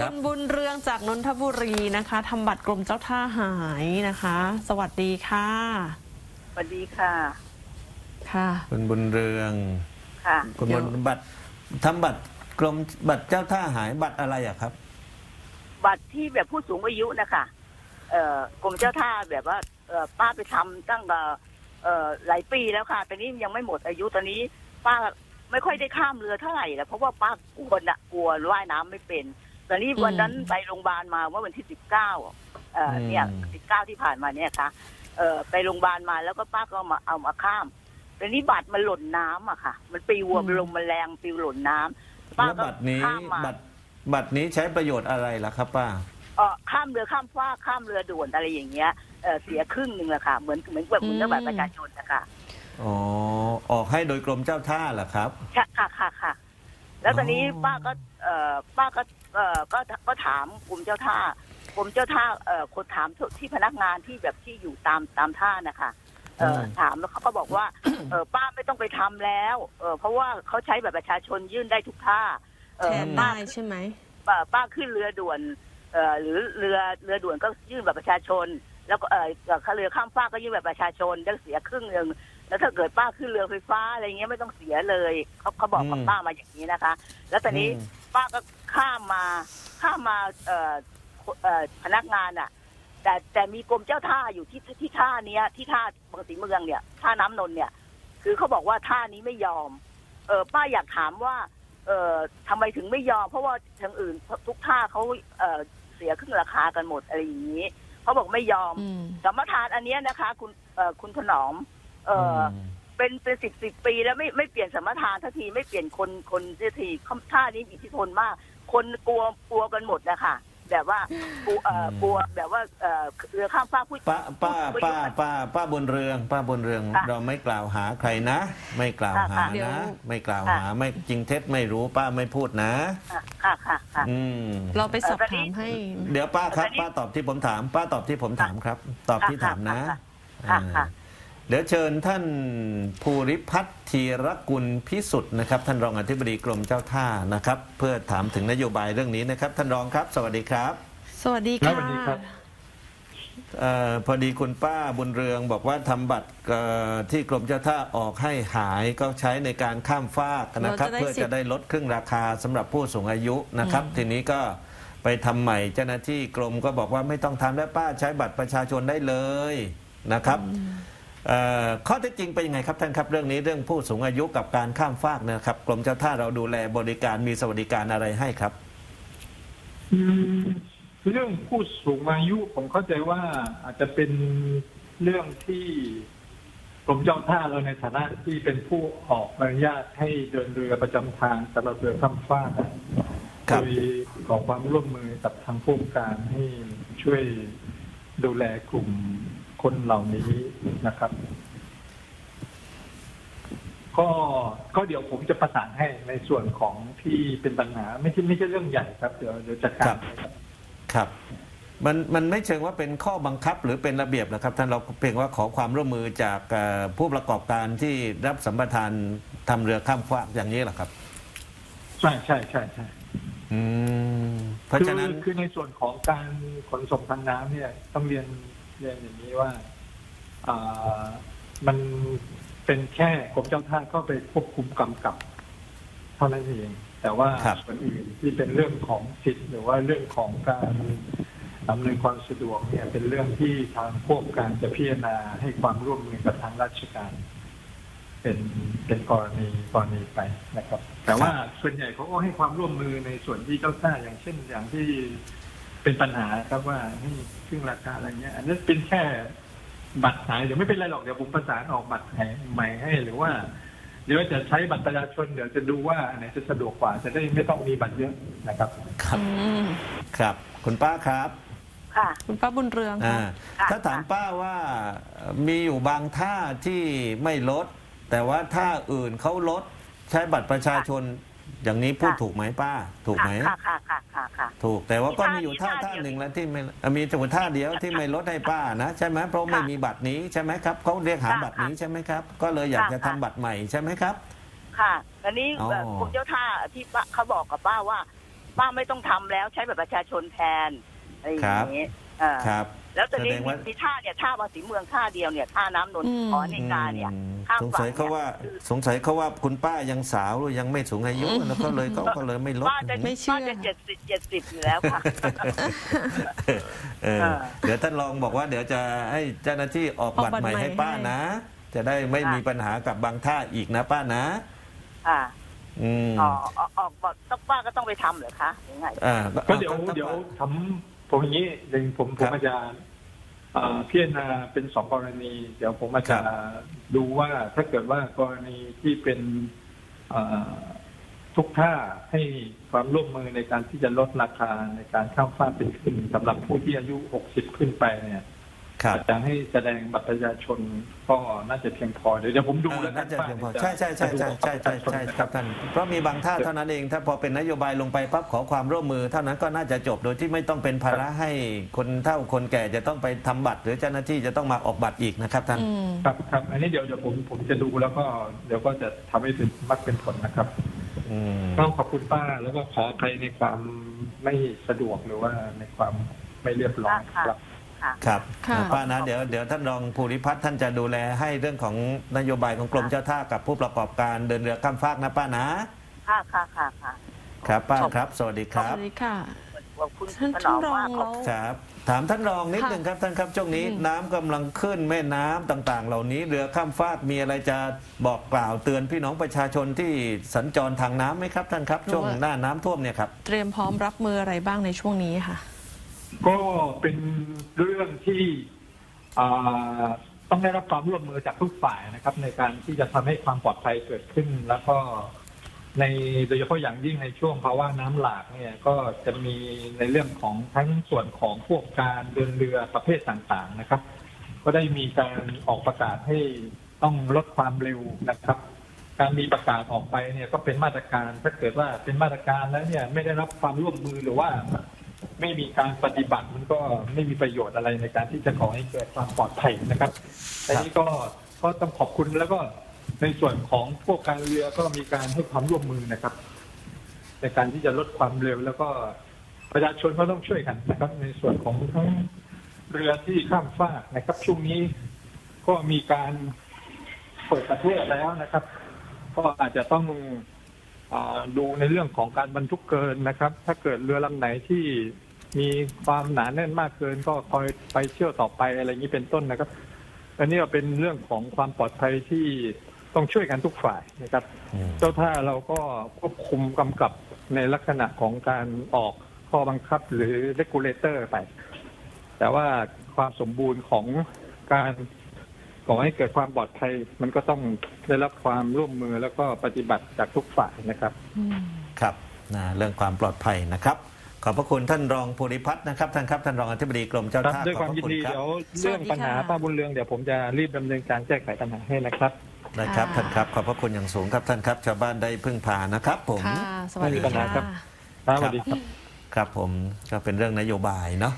ครัคุบณบุญเรืองจากนนทบุรีนะคะทำบัตรกรมเจ้าท่าหายนะคะ สวัสดีค่ะ สวัสดีค่ะ ค่ะ คุณบุญเรืองค่ะ คุณเดี๋บุยวญบัตรทำบัตรกรมบัตรเจ้าท่าหายบัตรอะไรอะครับ บัตรที่แบบผู้สูงอายุนะคะเอ่อกรมเจ้าท่าแบบว่าเอ่อป้าไปทำตั้งแต่เอ่อหลายปีแล้วค่ะ แต่นี้ยังไม่หมดอายุตอนนี้ ป้าไม่ค่อยได้ข้ามเรือเท่าไหร่แล้วเพราะว่าป้ากลัวนะกลัวว่ายน้ำไม่เป็น ตอนนี้อืมวันนั้นไปโรงพยาบาลมาเมื่อวันที่สิบเก้าเอ่อเนี่ยอืมสิบเก้าที่ผ่านมาเนี่ยค่ะเอ่อไปโรงพยาบาลมาแล้วก็ป้าก็เอามาเอามาข้ามแต่นี้บัตรมันหล่นน้ำอะค่ะ มันปลิวอะลมมันแรงปลิวหล่นน้ำป้าแล้วก็บัตรนี้ข้ามมาบัตรบัตรนี้ใช้ประโยชน์อะไรล่ะครับ ป้าเอ่อข้ามเรือข้ามฟ้ากข้ามเรือด่วนอะไรอย่างเงี้ยเอ่อเสียครึ่งหนึ่งอะค่ะ เหมือนเหมือนแบบเหมือนกับบัตรประชาชนนะคะอ๋อออกให้โดยกรมเจ้าท่าเหรอครับค่ะค่ะค่ะค่ะแล้วตอนนี้อ๋อป้าก็เอ่อป้าก็ เอ่อก็ก็ถามกรมเจ้าท่ากรมเจ้าท่าเอ่อคนถามที่พนักงานที่แบบที่อยู่ตามตามท่านะคะเอ่ออถามแล้วเขาก็บอกว่าเออป้าไม่ต้องไปทำแล้วเออเพราะว่าเขาใช้แบบประชาชนยื่นได้ทุกท่าเอแทอนป้าได้ใช่ไหมป้าป้าขึ้นเรือด่วนเอ่อหรือเรือเรือด่วนก็ยื่นแบบประชาชน แล้วก็เออเอ่อเรือข้ามฟากก็ยื่นแบบประชาชนได้เสียครึ่งหนึ่ง แล้วถ้าเกิดป้าขึ้นเรือไฟฟ้าอะไรเงี้ยไม่ต้องเสียเลยเขาเขาบอกกับอืมป้ามาอย่างนี้นะคะ แล้วตอนนี้อืมป้าก็ข้ามมาข้ามมาเอ่อเอ่อพนักงานอะ แต่แต่มีกรมเจ้าท่าอยู่ที่ที่ท่าเนี้ย ที่ท่าปกติเมืองเนี่ย ท่าน้ำนนท์เนี่ย คือเขาบอกว่าท่านี้ไม่ยอม เออป้าอยากถามว่า เอ่อทำไมถึงไม่ยอม เพราะว่าทางอื่นทุกท่าเขาเอ่อเสียครึ่งราคากันหมดอะไรอย่างนี้เขาบอกไม่ยอมอืมสัมปทานอันเนี้ยนะคะ คุณเอ่อคุณถนอม เอ่ออมเป็นเป็นสิบสิบปีแล้วไม่ไม่เปลี่ยนสัมปทานทันทีไม่เปลี่ยนคนคนทันทีท่านี้มีอิทธิพลมาก คนกลัวกลัวกันหมดนะคะแบบว่ากลัวเอ่อกลัวแบบว่าเอ่อเรือข้ามฟากผู้ป้าป้าผู้ป้าผู้ป้าป้าบุญเรือง ป้าบุญเรืองค่ะเราไม่กล่าวหาใครนะ ไม่กล่าวหาค่ะเดี๋ยว นะ ไม่กล่าวค่ะหาไม่จริงเท็จไม่รู้ป้าไม่พูดนะค่ะค่ะค่ะค่ะ อืม เราไปสอบเอ่อตอนนี้ถามให้ เดี๋ยวป้าครับตอนนี้ป้าตอบที่ผมถาม ป้าตอบที่ผมถามครับ ตอบที่ถามนะค่ะค่ะอ่า เดี๋ยวเชิญท่านภูริพัฒน์ธีรกุลพิสุทธิ์นะครับ ท่านรองอธิบดีกรมเจ้าท่านะครับ เพื่อถามถึงนโยบายเรื่องนี้นะครับ ท่านรองครับ สวัสดีครับ สวัสดีครัค่ะบสวัสดีครับเออพอดีคุณป้าบุญเรืองบอกว่าทำบัตรเอ่อที่กรมเจ้าท่าออกให้หายก็ใช้ในการข้ามฟากนะครับเพื่อจะได้ลดครึ่งราคาสำหรับผู้สูงอายุนะครับ ทีนี้ก็ไปทำใหม่เจ้าหน้าที่กรมก็บอกว่าไม่ต้องทำแล้วป้าใช้บัตรประชาชนได้เลยนะครับเอ่อ ข้อเท็จจริงเป็นยังไงครับท่านครับเรื่องนี้เรื่องผู้สูงอายุกับการข้ามฟากนะครับกรมเจ้าท่าเราดูแลบริการมีสวัสดิการอะไรให้ครับอืมเรื่องผู้สูงอายุผมเข้าใจว่าอาจจะเป็นเรื่องที่กรมเจ้าท่าเราในฐานะที่เป็นผู้ออกอนุญาตให้เดินเรือประจำทางสำหรับเรือข้ามฟากอะครับโดยขอความร่วมมือกับทางผู้การให้ช่วยดูแลกลุ่ม คนเหล่านี้นะครับ ก็ก็เดี๋ยวผมจะประสานให้ในส่วนของที่เป็นปัญหา ไม่ใช่ไม่ใช่เรื่องใหญ่ครับ เดี๋ยวเดี๋ยวจัดการให้ครับครับ มันมันไม่เชิงว่าเป็นข้อบังคับหรือเป็นระเบียบนะครับท่านเราเพียงว่าขอความร่วมมือจากเอ่อผู้ประกอบการที่รับสัมปทานทำเรือข้ามฟากอย่างนี้เหรอครับ ใช่ใช่ใช่ใช่อืมเพราะฉะนั้นคือคือในส่วนของการขนส่งทางน้ำเนี่ยต้องเรียน เรียนอย่างนี้ว่าอ่ามันเป็นแค่กรมเจ้าท่าเข้าไปควบคุมกำกับ เท่านั้นเอง แต่ว่าครับส่วนอื่นที่เป็นเรื่องของสิทธิ์หรือว่าเรื่องของการอำนวยความสะดวกเนี่ยเป็นเรื่องที่ทางพวกการจะพิจารณาให้ความร่วมมือกับทางราชการ เป็นเป็นกรณีกรณีไปนะครับ แต่ว่าส่วนใหญ่เขาก็ให้ความร่วมมือในส่วนที่เจ้าท่าอย่างเช่นอย่างที่ เป็นปัญหาครับว่าให้ครึ่งราคาอะไรเงี้ย อันนั้นเป็นแค่บัตรหายเดี๋ยวไม่เป็นไรหรอกเดี๋ยวผมประสานออกบัตรหายใหม่ให้หรือว่าเดี๋ยวจะใช้บัตรประชาชนเดี๋ยวจะดูว่าอันไหนจะสะดวกกว่าจะได้ไม่ต้องมีบัตรเยอะนะครับ ครับอืมครับ คุณป้าครับ ค่ะ คุณป้าบุญเรืองอ่าค่ะค่ะถ้าถามป้าว่ามีอยู่บางท่าที่ไม่ลด แต่ว่าท่าอื่นเขาลดใช้บัตรประชาชน อย่างนี้พูดถูกไหมป้า ถูกไหมค่ะค่ะค่ะค่ะค่ะ ถูกแต่ว่าก็มีมีอยู่ท่าท่าเดียวท่าหนึ่งแล้วที่ไม่อะมีจังหวะท่าเดียวที่ไม่ลดให้ป้านะใช่ไหมเพราะไม่มีบัตรนี้ใช่ไหมครับเขาเรียกหาค่ะบัตรนี้ใช่ไหมครับ ก็เลยอยากจะทำค่ะบัตรใหม่ใช่ไหมครับ ค่ะอันนี้อ๋อเอ่อกรมเจ้าท่าที่ป้าเขาบอกกับป้าว่า ป้าไม่ต้องทำแล้วใช้แบบประชาชนแทนอะไรอย่างนี้อ่าครับ แล้วตอนนี้แสดงว่า มีท่าเนี่ยท่าภาษีเมืองท่าเดียวเนี่ยท่าน้ำนนท์อืม ขอในการเนี่ยอืมข้ามสงฝั่สัยเขาว่าสงสัยเขาว่าคุณป้ายังสาวหรือยังไม่สูงอายุแล้วก็เลยเขาก็เลยไม่ลดป้าจะไม่เชื่อป้าจะเจ็ดสิบเจ็ดสิบอยู่แล้วค่ะ เออเออเดี๋ยวท่านรองบอกว่าเดี๋ยวจะให้เจ้าหน้าที่ออกบัตรใหม่ให้ป้านะ จะได้ไม่มีปัญหากับบางท่าอีกนะป้านะอ่าอืมอ๋อออกออกบอกต้องป้าก็ต้องไปทำเหรอคะยังไง อ่าก็เดี๋ยวอาเดี๋ยวทำ ผมอย่างนี้เดี๋ยวผมผมอาจจะเอ่อพิจารณาเป็นสองกรณี เดี๋ยวผมอาจจะดูว่าถ้าเกิดว่ากรณีที่เป็นเอ่อทุกท่าให้ความร่วมมือในการที่จะลดราคาในการข้ามฟากเป็นขึ้นสำหรับผู้ที่อายุ 60 ขึ้นไปเนี่ย ครับจะให้แสดงบัตรประชาชนก็น่าจะเพียงพอเดี๋ยวเดี๋ยวผมดูเออแล้วกัน่านจะว่าเพียงพอจะใช่ใช่ใช่ใช่ใช่ใช่ใช่ครับท่านเพราะมีบางท่าเท่านั้นเองถ้าพอเป็นนโยบายลงไปปั๊บขอความร่วมมือ เท่านั้นก็น่าจะจบโดยที่ไม่ต้องเป็นภาระให้คนเฒ่าคนแก่จะต้องไปทำบัตร หรือเจ้าหน้าที่จะต้องมาออกบัตรอีกนะครับท่านอืมครับครับอันนี้เดี๋ยวเดี๋ยวผมผมจะดูแล้วก็เดี๋ยวก็จะทำให้เป็นมักเป็นผลนะครับอืมต้องขอบคุณป้าแล้วก็ขออภัยในความไม่สะดวกหรือว่าในความไม่เรียบร้อยค่ะครับ ค่ะ ครับค่ะป้านะเดี๋ยวเดี๋ยวท่านรองภูริพัฒน์ท่านจะดูแลให้เรื่องของนโยบายของกรมเจ้าท่ากับผู้ประกอบการเดินเรือข้ามฟากนะป้านะ ค่ะค่ะค่ะค่ะครับป้าครับ สวัสดีคสรับวัสดีค่ะ ขอบคุณท่านถนท่าอนมรองมากขอบแล้ว ครับ ถามท่านรองนิดค่ะหนึ่งครับท่านครับช่วงนี้อืม น้ำกำลังขึ้นแม่น้ำต่างๆ เหล่านี้เรือข้ามฟากมีอะไรจะบอกกล่าวเตือนพี่น้องประชาชนที่สัญจรทางน้ำไหมครับท่านครับช่วงหน้าน้ำท่วมเนี่ยครับ เตรียมพร้อมรับมืออะไรบ้างในช่วงนี้ค่ะ ก็เป็นเรื่องที่อ่าต้องได้รับความร่วมมือจากทุกฝ่ายนะครับ ในการที่จะทำให้ความปลอดภัยเกิดขึ้น แล้วก็ในโดยเฉพาะอย่างยิ่งในช่วงภาวะน้ำหลากเนี่ยก็จะมีในเรื่องของทั้งส่วนของพวกการเดินเรือประเภทต่างๆนะครับ ก็ได้มีการออกประกาศให้ต้องลดความเร็วนะครับ การมีประกาศออกไปเนี่ยก็เป็นมาตรการถ้าเกิดว่าเป็นมาตรการแล้วเนี่ยไม่ได้รับความร่วมมือหรือว่า ไม่มีการปฏิบัติมันก็ไม่มีประโยชน์อะไรในการที่จะก่อให้เกิดความปลอดภัยนะครับอันนี้ก็ก็ต้องขอบคุณแล้วก็ในส่วนของพวกการเรือก็มีการให้ความร่วมมือนะครับ ในการที่จะลดความเร็วแล้วก็ประชาชนก็ต้องช่วยกันนะครับ ในส่วนของทั้งเรือที่ข้ามฟากนะครับ ช่วงนี้ก็มีการเปิดประเทศแล้วนะครับ ก็อาจจะต้องอ่าดูในเรื่องของการบรรทุกเกินนะครับ ถ้าเกิดเรือลำไหนที่ มีความหนาแน่นมากเกินก็คอยไปเที่ยวต่อไปอะไรอย่างนี้เป็นต้นนะครับ อันนี้ก็เป็นเรื่องของความปลอดภัยที่ต้องช่วยกันทุกฝ่ายนะครับ อืม เจ้าท่าเราก็ควบคุมกำกับในลักษณะของการออกข้อบังคับหรือ regulator ไป แต่ว่าความสมบูรณ์ของการก่อให้เกิดความปลอดภัย มันก็ต้องได้รับความร่วมมือแล้วก็ปฏิบัติจากทุกฝ่ายนะครับ อืม ครับนะเรื่องความปลอดภัยนะครับ ขอบพระคุณท่านรองภูริพัฒน์นะครับท่านครับท่านรองอธิบดีกรมเจ้าครับท่าด้วยขคอบวามพระยินคุณดีครับเดี๋ยวเรื่องปัญหาสวัสดีค่ะป้าบุญเรืองเดี๋ยวผมจะรีบดำเนินการแก้ไขปัญหาให้นะครับ นะครับค่ะท่านครับขอบพระคุณอย่างสูงครับท่านครับชาวบ้านได้พึ่งพานะครับ ผม ค่ะ สวัสดีไม่มีปัญหาค่ะ ครับ ครับสวัสดีครับ ครับผมก็เป็นเรื่องนโยบายเนาะ